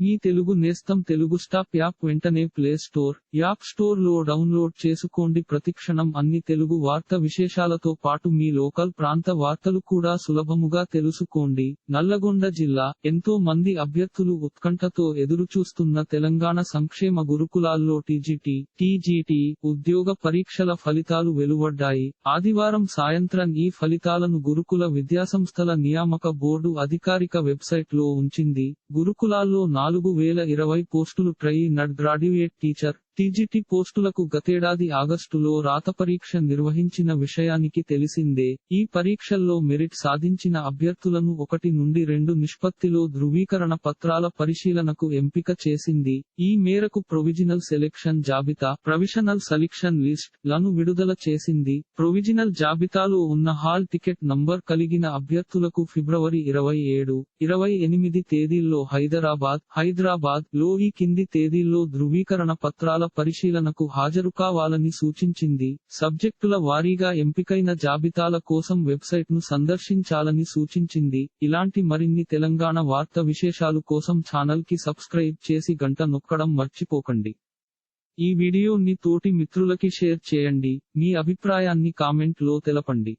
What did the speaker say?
మీ తెలుగు నేస్తం Telugu stop app వెంటనే play store app స్టోర్లో డౌన్లోడ్ చేసుకోండి. ప్రతిక్షణం అన్ని తెలుగు వార్త విశేషాలతో పాటు మీ లోకల్ ప్రాంత వార్తలు కూడా సులభముగా తెలుసుకోండి. నల్లగొండ జిల్లా ఎంతో మంది అభ్యర్థులు ఉత్కంఠతో ఎదురుచూస్తున్న తెలంగాణ సంక్షేమ గురుకులాల్లో టీజీటీ టీజీటీ ఉద్యోగ పరీక్షల ఫలితాలు వెలువడ్డాయి. ఆదివారం సాయంత్రం ఈ ఫలితాలను గురుకుల విద్యాసంస్థల నియామక బోర్డు అధికారిక వెబ్సైట్లో ఉంచింది. గురుకులాల్లో నాలుగు నాలుగు వేల ఇరవై పోస్టులు trained graduate teacher. TGT పోస్టులకు గతేడాది ఆగస్టులో రాత పరీక్ష నిర్వహించిన విషయానికి తెలిసిందే ఈ పరీక్షల్లో మెరిట్ సాధించిన అభ్యర్థులను ఒకటి నుండి రెండు నిష్పత్తిలో ధృవీకరణ పత్రాల పరిశీలనకు ఎంపిక చేసింది. ఈ మేరకు ప్రొవిజినల్ సెలెక్షన్ జాబితా ప్రొవిషనల్ సెలెక్షన్ లిస్ట్లను విడుదల చేసింది. ప్రొవిజినల్ జాబితాలో ఉన్న హాల్ టికెట్ నంబర్ కలిగిన అభ్యర్థులకు ఫిబ్రవరి ఇరవై ఏడు ఇరవై ఎనిమిది తేదీల్లో హైదరాబాద్ హైదరాబాద్లో ఈ కింది తేదీల్లో ధృవీకరణ పత్రాలు పరిశీలనకు హాజరు కావాలని సూచించింది. సబ్జెక్టుల వారీగా ఎంపికైన జాబితాల కోసం వెబ్సైట్ను సందర్శించాలని సూచించింది. ఇలాంటి మరిన్ని తెలంగాణ వార్త విశేషాలు కోసం ఛానల్కి సబ్స్క్రైబ్ చేసి గంట నొక్కడం మర్చిపోకండి. ఈ వీడియోని తోటి మిత్రులకి షేర్ చేయండి. మీ అభిప్రాయాన్ని కామెంట్లో తెలపండి.